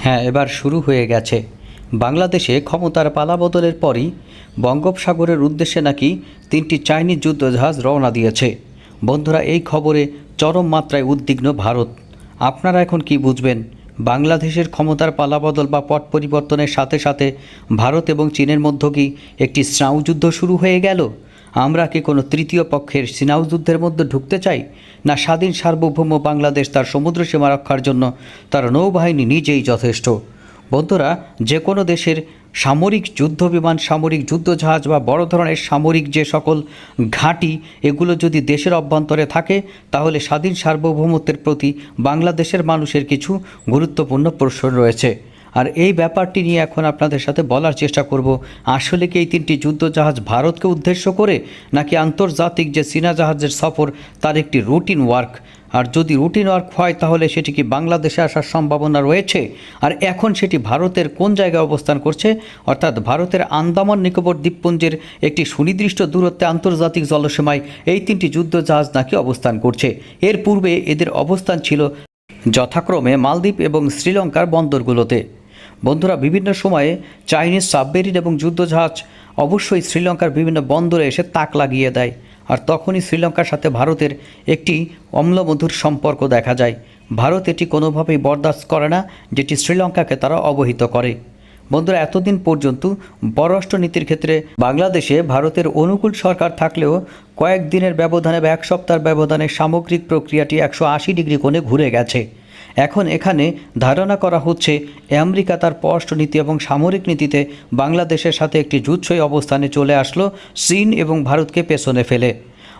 হ্যাঁ এবার শুরু হয়ে গেছে। বাংলাদেশে ক্ষমতার পালা বদলের পরই বঙ্গোপসাগরের উদ্দেশ্যে নাকি তিনটি চাইনিজ যুদ্ধজাহাজ রওনা দিয়েছে। বন্ধুরা, এই খবরে চরম মাত্রায় উদ্বিগ্ন ভারত। আপনারা এখন কি বুঝবেন? বাংলাদেশের ক্ষমতার পালাবদল বা পট পরিবর্তনের সাথে সাথে ভারত এবং চীনের মধ্যে কি একটি স্নাউ যুদ্ধ শুরু হয়ে গেল? আমরা কি কোনো তৃতীয় পক্ষের সিনাউ যুদ্ধের মধ্যে ঢুকতে চাই? না স্বাধীন সার্বভৌম বাংলাদেশ তার সমুদ্র সীমা রক্ষার জন্য তার নৌবাহিনী নিজেই যথেষ্ট? বন্ধুরা, যে কোনো দেশের সামরিক যুদ্ধ বিমান, সামরিক যুদ্ধজাহাজ বা বড় ধরনের সামরিক যে সকল ঘাঁটি, এগুলো যদি দেশের অভ্যন্তরে থাকে, তাহলে স্বাধীন সার্বভৌমত্বের প্রতি বাংলাদেশের মানুষের কিছু গুরুত্বপূর্ণ প্রশ্ন রয়েছে। আর এই ব্যাপারটি নিয়ে এখন আপনাদের সাথে বলার চেষ্টা করব। আসলে কি এই তিনটি যুদ্ধজাহাজ ভারতকে উদ্দেশ্য করে, নাকি আন্তর্জাতিক যে চীনা জাহাজের সফর, তার একটি রুটিন ওয়ার্ক আর যদি রুটিন ওয়ার্ক হয়, তাহলে সেটি কি বাংলাদেশে আসার সম্ভাবনা রয়েছে? আর এখন সেটি ভারতের কোন জায়গায় অবস্থান করছে? অর্থাৎ ভারতের আন্দামান নিকোবর দ্বীপপুঞ্জের একটি সুনির্দিষ্ট দূরত্বে আন্তর্জাতিক জলসীমায় এই তিনটি যুদ্ধজাহাজ নাকি অবস্থান করছে? এর পূর্বে এদের অবস্থান ছিল যথাক্রমে মালদ্বীপ এবং শ্রীলঙ্কার বন্দরগুলোতে। বন্ধুরা, বিভিন্ন সময়ে চাইনিজ সাবমেরিন এবং যুদ্ধজাহাজ অবশ্যই শ্রীলঙ্কার বিভিন্ন বন্দরে এসে তাক লাগিয়ে দেয়। আর তখনই শ্রীলঙ্কার সাথে ভারতের একটি অম্লমধুর সম্পর্ক দেখা যায়। ভারত এটি কোনোভাবেই বরদাস্ত করে না, যেটি শ্রীলঙ্কাকে তারা অবহিত করে। বন্ধুরা, এতদিন পর্যন্ত পররাষ্ট্রনীতির ক্ষেত্রে বাংলাদেশে ভারতের অনুকূল সরকার থাকলেও কয়েকদিনের ব্যবধানে বা এক সপ্তাহের ব্যবধানে সামগ্রিক প্রক্রিয়াটি একশো আশি ডিগ্রি কোণে ঘুরে গেছে। এখন এখানে ধারণা করা হচ্ছে আমেরিকা তার পররাষ্ট্রনীতি এবং সামরিক নীতিতে বাংলাদেশের সাথে একটি যুচ্ছই অবস্থানে চলে আসলো চীন এবং ভারতকে পেছনে ফেলে।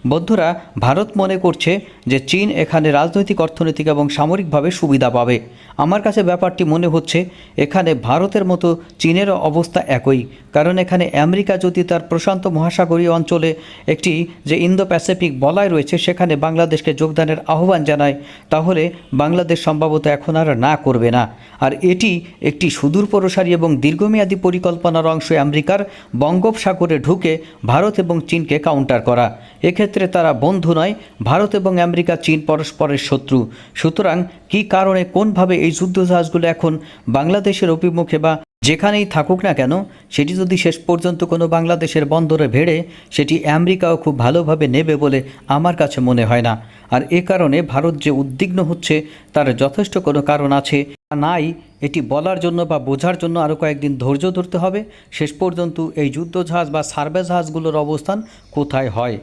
বন্ধুরা ভারত মনে করছে যে চীন এখানে রাজনৈতিক অর্থনৈতিক এবং সামরিকভাবে সুবিধা পাবে। আমার কাছে ব্যাপারটি মনে হচ্ছে, এখানে ভারতের মতো চীনেরও অবস্থা একই, কারণ এখানে আমেরিকা যদি তার প্রশান্ত মহাসাগরীয় অঞ্চলে একটি যে ইন্দো প্যাসিফিক বলয় রয়েছে, সেখানে বাংলাদেশকে যোগদানের আহ্বান জানায়, তাহলে বাংলাদেশ সম্ভবত এখন আর না করবে না। আর এটি একটি সুদূর প্রসারী এবং দীর্ঘমেয়াদী পরিকল্পনার অংশ আমেরিকার বঙ্গোপসাগরে ঢুকে ভারত এবং চীনকে কাউন্টার করা। এক্ষেত্রে তারা বন্ধু নয়, ভারত এবং আমেরিকা, চীন পরস্পরের শত্রু। সুতরাং কী কারণে, কোনভাবে এই যুদ্ধজাহাজগুলো এখন বাংলাদেশের অভিমুখে বা যেখানেই থাকুক না কেন, সেটি যদি শেষ পর্যন্ত কোনো বাংলাদেশের বন্দরে ভেড়ে, সেটি আমেরিকাও খুব ভালোভাবে নেবে বলে আমার কাছে মনে হয় না। আর এ কারণে ভারত যে উদ্বিগ্ন হচ্ছে, তার যথেষ্ট কোনো কারণ আছে নাই, এটি বলার জন্য বা বোঝার জন্য আরও কয়েকদিন ধৈর্য ধরতে হবে। শেষ পর্যন্ত এই যুদ্ধজাহাজ বা সার্ভে জাহাজগুলোর অবস্থান কোথায় হয়?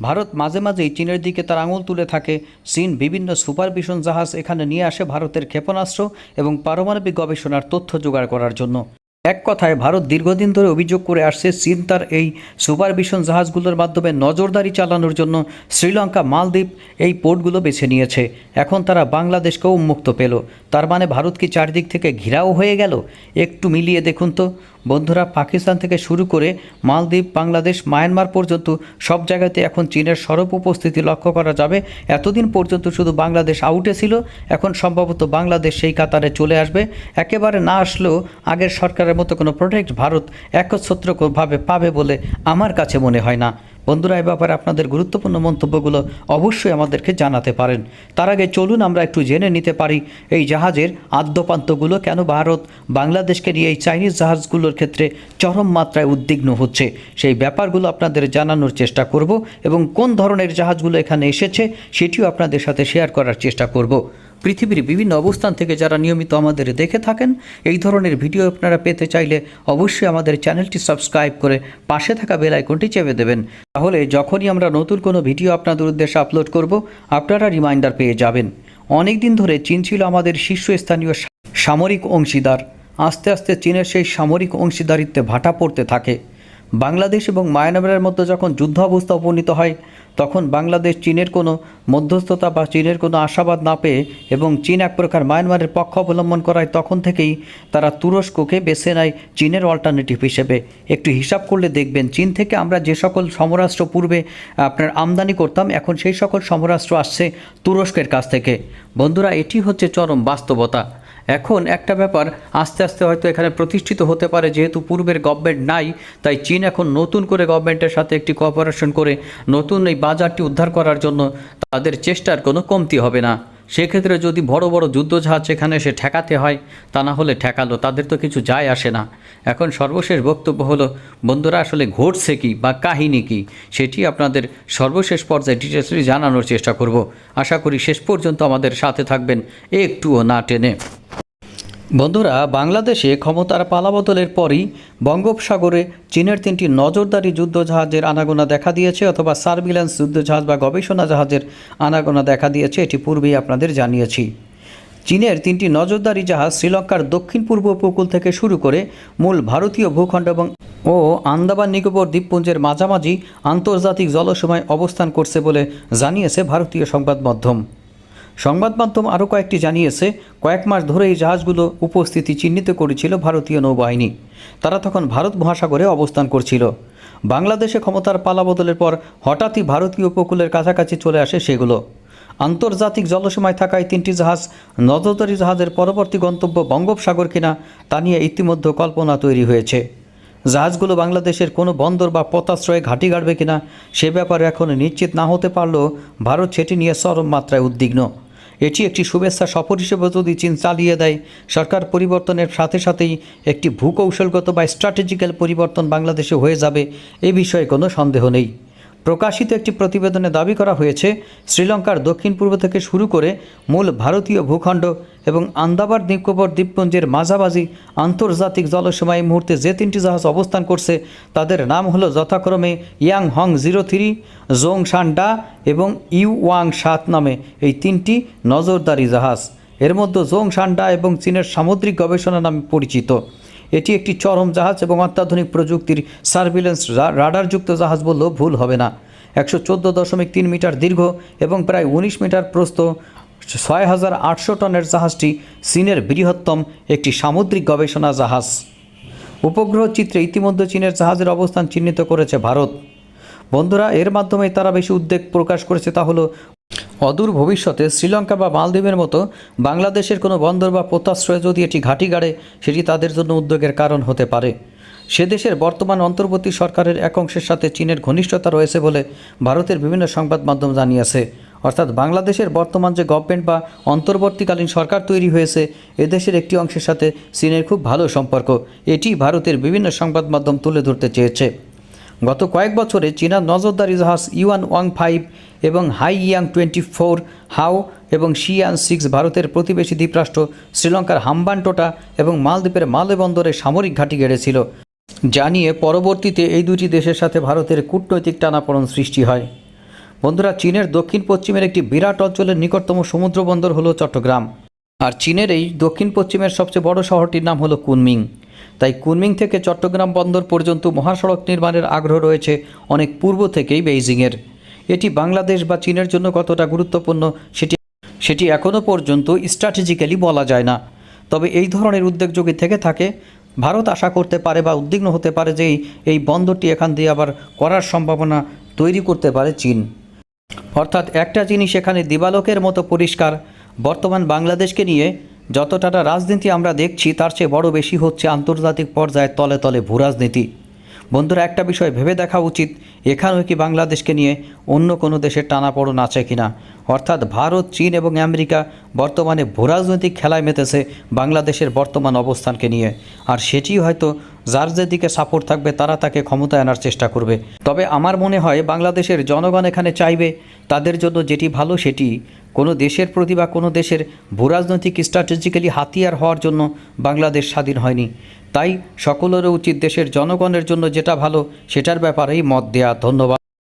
ভারত মাঝে মাঝেই চীনের দিকে তার আঙুল তুলে থাকে। চীন বিভিন্ন সুপারভিশন জাহাজ এখানে নিয়ে আসে ভারতের ক্ষেপণাস্ত্র এবং পারমাণবিক গবেষণার তথ্য জোগাড় করার জন্য। এক কথায়, ভারত দীর্ঘদিন ধরে অভিযোগ করে আসছে, চীন তার এই সুপারভিশন জাহাজগুলোর মাধ্যমে নজরদারি চালানোর জন্য শ্রীলঙ্কা, মালদ্বীপ এই পোর্টগুলো বেছে নিয়েছে। এখন তারা বাংলাদেশকেও উন্মুক্ত পেল। তার মানে ভারত কি চারদিক থেকে ঘেরাও হয়ে গেল? একটু মিলিয়ে দেখুন তো। বন্ধুরা পাকিস্তান থেকে শুরু করে মালদ্বীপ, বাংলাদেশ, মায়ানমার পর্যন্ত সব জায়গাতে এখন চীনের সরব উপস্থিতি লক্ষ্য করা যাবে। এতদিন পর্যন্ত শুধু বাংলাদেশ আউটে ছিল, এখন সম্ভবত বাংলাদেশ সেই কাতারে চলে আসবে। একেবারে না আসলেও আগের সরকারের মতো কোনো প্রোটেক্ট ভারত একচ্ছত্রভাবে পাবে বলে আমার কাছে মনে হয় না। বন্ধুরা, এ ব্যাপারে আপনাদের গুরুত্বপূর্ণ মন্তব্যগুলো অবশ্যই আমাদেরকে জানাতে পারেন। তার আগে চলুন আমরা একটু জেনে নিতে পারি, এই জাহাজের আদ্যপান্তগুলো কেন ভারত বাংলাদেশকে নিয়ে এই চাইনিজ জাহাজগুলোর ক্ষেত্রে চরম মাত্রায় উদ্বিগ্ন হচ্ছে? সেই ব্যাপারগুলো আপনাদের জানানোর চেষ্টা করব এবং কোন ধরনের জাহাজগুলো এখানে এসেছে সেটিও আপনাদের সাথে শেয়ার করার চেষ্টা করব। পৃথিবীর বিভিন্ন অবস্থান থেকে যারা নিয়মিত আমাদের দেখে থাকেন, এই ধরনের ভিডিও আপনারা পেতে চাইলে অবশ্যই আমাদের চ্যানেলটি সাবস্ক্রাইব করে পাশে থাকা বেল আইকনটি চেপে দেবেন। তাহলে যখনই আমরা নতুন কোনো ভিডিও আপনাদের উদ্দেশ্যে আপলোড করব, আপনারা রিমাইন্ডার পেয়ে যাবেন। অনেক দিন ধরে চীন ছিল আমাদের শীর্ষস্থানীয় সামরিক অংশীদার। আস্তে আস্তে চীনের সেই সামরিক অংশীদারিত্বে ভাটা পড়তে থাকে। বাংলাদেশ এবং মায়ানমারের মধ্যে যখন যুদ্ধ অবস্থা উপনীত হয় তখন বাংলাদেশ, চীনের কোনো মধ্যস্থতা বা চীনের কোনো আশাবাদ না পেয়ে এবং চীন এক প্রকার মায়ানমারের পক্ষ অবলম্বন করায় তখন থেকেই তারা তুরস্ককে বেছে নেয় চীনের অল্টারনেটিভ হিসেবে। একটু হিসাব করলে দেখবেন চীন থেকে আমরা যে সকল সমরাষ্ট্র পূর্বে আপনার আমদানি করতাম, এখন সেই সকল সমরাষ্ট্র আসছে তুরস্কের কাছ থেকে। বন্ধুরা, এটি হচ্ছে চরম বাস্তবতা। এখন একটা ব্যাপার, আস্তে আস্তে হয়তো এখানে প্রতিষ্ঠিত হতে পারে, যেহেতু পূর্বের গভর্নমেন্ট নাই, তাই চীন এখন নতুন করে গভর্নমেন্টের সাথে একটি কোঅপারেশন করে নতুন এই বাজারটি উদ্ধার করার জন্য তাদের চেষ্টার কোনো কমতি হবে না। সেক্ষেত্রে যদি বড় বড় যুদ্ধজাহাজ সেখানে এসে ঠেকাতে হয়, তা না হলে ঠেকালো, তাদের তো কিছু যায় আসে না। এখন সর্বশেষ বক্তব্য হলো, বন্ধুরা, আসলে ঘটছে কি বা কাহিনী কি, সেটি আপনাদের সর্বশেষ পর্যায়ে ডিটেলসলি জানানোর চেষ্টা করব। আশা করি শেষ পর্যন্ত আমাদের সাথে থাকবেন, একটুও না টেনে। বন্ধুরা, বাংলাদেশে ক্ষমতার পালাবদলের পরই বঙ্গোপসাগরে চীনের তিনটি নজরদারি যুদ্ধজাহাজের আনাগোনা দেখা দিয়েছে অথবা সার্ভিল্যান্স যুদ্ধজাহাজ বা গবেষণা জাহাজের আনাগোনা দেখা দিয়েছে, এটি পূর্বেই আপনাদের জানিয়েছি। চীনের তিনটি নজরদারি জাহাজ শ্রীলঙ্কার দক্ষিণ পূর্ব উপকূল থেকে শুরু করে মূল ভারতীয় ভূখণ্ড এবং ও আন্দামান নিকোবর দ্বীপপুঞ্জের মাঝামাঝি আন্তর্জাতিক জলসীমায় অবস্থান করছে বলে জানিয়েছে ভারতীয় সংবাদ মাধ্যম। সংবাদ মাধ্যম আরও কয়েকটি জানিয়েছে, কয়েক মাস ধরে এই জাহাজগুলো উপস্থিতি চিহ্নিত করেছিল ভারতীয় নৌবাহিনী। তারা তখন ভারত মহাসাগরে অবস্থান করছিল। বাংলাদেশে ক্ষমতার পালাবদলের পর হঠাৎই ভারতীয় উপকূলের কাছাকাছি চলে আসে সেগুলো। আন্তর্জাতিক জলসীমায় থাকা এই তিনটি জাহাজ নজরদারি জাহাজের পরবর্তী গন্তব্য বঙ্গোপসাগর কিনা তা নিয়ে ইতিমধ্যে কল্পনা তৈরি হয়েছে। জাহাজগুলো বাংলাদেশের কোনো বন্দর বা পতাশ্রয়ে ঘাঁটি গাড়বে কিনা সে ব্যাপারে এখন নিশ্চিত না হতে পারলেও ভারত সেটি নিয়ে চরম মাত্রায় উদ্বিগ্ন। এটি একটি শুভেচ্ছা সফর হিসেবে যদি চীন চালিয়ে দেয়, সরকার পরিবর্তনের সাথে সাথেই একটি ভূকৌশলগত বা স্ট্র্যাটেজিক্যাল পরিবর্তন বাংলাদেশে হয়ে যাবে, এ বিষয়ে কোনো সন্দেহ নেই। প্রকাশিত একটি প্রতিবেদনে দাবি করা হয়েছে, শ্রীলঙ্কার দক্ষিণ পূর্ব থেকে শুরু করে মূল ভারতীয় ভূখণ্ড এবং আন্দাবার নিকোবর দ্বীপপুঞ্জের মাঝামাঝি আন্তর্জাতিক জলসীমায় মুহূর্তে যে তিনটি জাহাজ অবস্থান করছে, তাদের নাম হলো যথাক্রমে Yang Hong zero three Jong Shanda এবং ইউ ওয়াং সাত নামে এই তিনটি নজরদারি জাহাজ। এর মধ্যে জোং শান্ডা এবং চীনের সামুদ্রিক গবেষণা নামে পরিচিত। এটি একটি চরম জাহাজ এবং অত্যাধুনিক প্রযুক্তির সার্ভিলেন্স রাডারযুক্ত জাহাজ বললেও ভুল হবে না। একশো চোদ্দ দশমিক তিন মিটার দীর্ঘ এবং প্রায় উনিশ মিটার প্রস্থ, ছয় হাজার আটশো টনের জাহাজটি চীনের বৃহত্তম একটি সামুদ্রিক গবেষণা জাহাজ। উপগ্রহ চিত্রে ইতিমধ্যে চীনের জাহাজের অবস্থান চিহ্নিত করেছে ভারত। বন্ধুরা, এর মাধ্যমে তারা বেশি উদ্বেগ প্রকাশ করেছে তা হলো অদূর ভবিষ্যতে শ্রীলঙ্কা বা মালদ্বীপের মতো বাংলাদেশের কোনো বন্দর বা পোতাশ্রয়ে যদি এটি ঘাঁটি গাড়ে, সেটি তাদের জন্য উদ্যোগের কারণ হতে পারে। সে দেশের বর্তমান অন্তর্বর্তী সরকারের এক অংশের সাথে চীনের ঘনিষ্ঠতা রয়েছে বলে ভারতের বিভিন্ন সংবাদ মাধ্যম জানিয়েছে। অর্থাৎ বাংলাদেশের বর্তমান যে গভর্নমেন্ট বা অন্তর্বর্তীকালীন সরকার তৈরি হয়েছে এদেশের একটি অংশের সাথে চীনের খুব ভালো সম্পর্ক। এটি ভারতের বিভিন্ন সংবাদ মাধ্যম তুলে ধরতে চেয়েছে। গত কয়েক বছরে চীনা নজরদারি জাহাজ ইউয়ান ওয়াং ফাইভ এবং Hai Yang twenty four, Hao এবং শিয়ান সিক্স ভারতের প্রতিবেশী দ্বীপরাষ্ট্র শ্রীলঙ্কার হাম্বানটোটা এবং মালদ্বীপের মালে বন্দরে সামরিক ঘাঁটি গেড়েছিল জানিয়ে পরবর্তীতে এই দুটি দেশের সাথে ভারতের কূটনৈতিক টানাপোড়েন সৃষ্টি হয়। বন্ধুরা, চীনের দক্ষিণ পশ্চিমের একটি বিরাট অঞ্চলের নিকটতম সমুদ্র বন্দর হল চট্টগ্রাম। আর চীনের এই দক্ষিণ পশ্চিমের সবচেয়ে বড় শহরটির নাম হলো কুনমিং। তাই কুনমিং থেকে চট্টগ্রাম বন্দর পর্যন্ত মহাসড়ক নির্মাণের আগ্রহ রয়েছে অনেক পূর্ব থেকেই বেইজিংয়ের। এটি বাংলাদেশ বা চীনের জন্য কতটা গুরুত্বপূর্ণ সেটি সেটি এখনও পর্যন্ত স্ট্র্যাটেজিক্যালি বলা যায় না। তবে এই ধরনের উদ্যোগ যদি থেকে থাকে, ভারত আশা করতে পারে বা উদ্বিগ্ন হতে পারে যে এই- এই বন্দরটি এখান দিয়ে আবার করার সম্ভাবনা তৈরি করতে পারে চীন। অর্থাৎ একটা জিনিস এখানে দিবালকের মতো পরিষ্কার, বর্তমান বাংলাদেশকে নিয়ে যতটা রাজনীতি আমরা দেখছি, তার চেয়ে বড় বেশি হচ্ছে আন্তর্জাতিক পর্যায়ে তলে তলে ভূ রাজনীতি বন্ধুরা, একটা বিষয় ভেবে দেখা উচিত, এখানেও কি বাংলাদেশকে নিয়ে অন্য কোনো দেশের টানাপড়ন আছে কিনা? অর্থাৎ ভারত, চীন এবং আমেরিকা বর্তমানে ভূ রাজনৈতিক খেলায় মেতেছে বাংলাদেশের বর্তমান অবস্থানকে নিয়ে। আর সেটি হয়তো যার যেদিকে সাপোর্ট থাকবে, তারা তাকে ক্ষমতায় আনার চেষ্টা করবে। তবে আমার মনে হয় বাংলাদেশের জনগণ এখানে চাইবে, তাদের জন্য যেটি ভালো সেটি, কোনো দেশের প্রতি বা কোনো দেশের ভূরাজনৈতিক স্ট্র্যাটেজিক্যালি হাতিয়ার হওয়ার জন্য বাংলাদেশ স্বাধীন হয়নি। তাই সকলেরও উচিত দেশের জনগণের জন্য যেটা ভালো, সেটার ব্যাপারেই মত দেয়া। ধন্যবাদ।